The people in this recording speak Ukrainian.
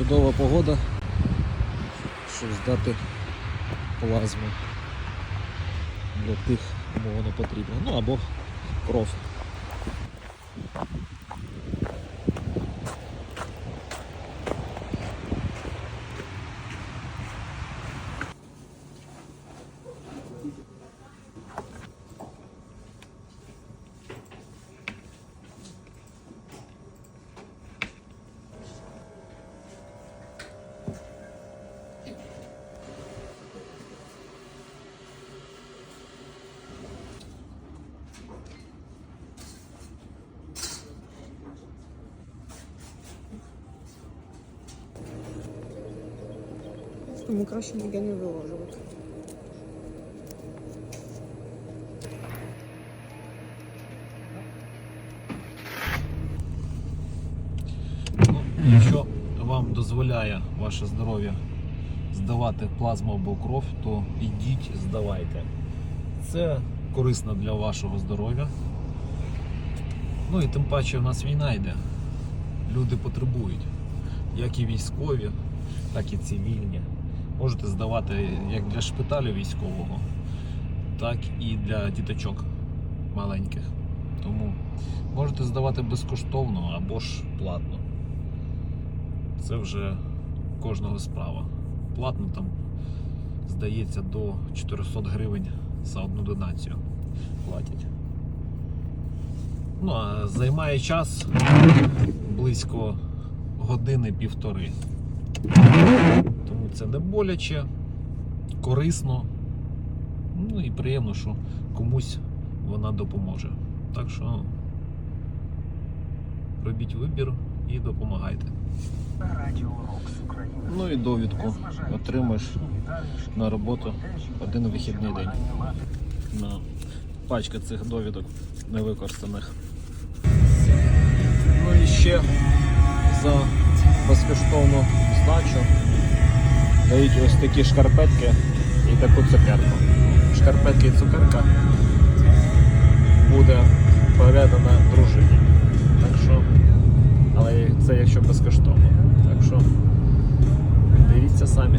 Чудова погода, щоб здати плазму для тих, кому воно потрібно. Ну або кров. Тому краще ніде не виложувати. Якщо вам дозволяє ваше здоров'я здавати плазму або кров, то ідіть, здавайте. Це корисно для вашого здоров'я. Ну і тим паче в нас війна йде. Люди потребують. Як і військові, так і цивільні. Можете здавати як для шпиталю військового, так і для діточок маленьких. Тому можете здавати безкоштовно або ж платно. Це вже кожного справа. Платно там здається до 400 гривень за одну донацію платять. Ну а займає час близько години-півтори. Це не боляче, корисно. Ну і приємно, що комусь вона допоможе. Так що робіть вибір і допомагайте. Ну і довідку отримаєш на роботу один вихідний день. На пачка цих довідок невикористаних. Ну і ще за безкоштовну здачу дають ось такі шкарпетки і таку цукерку. Шкарпетки і цукерка буде передана дружині. Так що, але це якщо безкоштовно. Так що дивіться самі.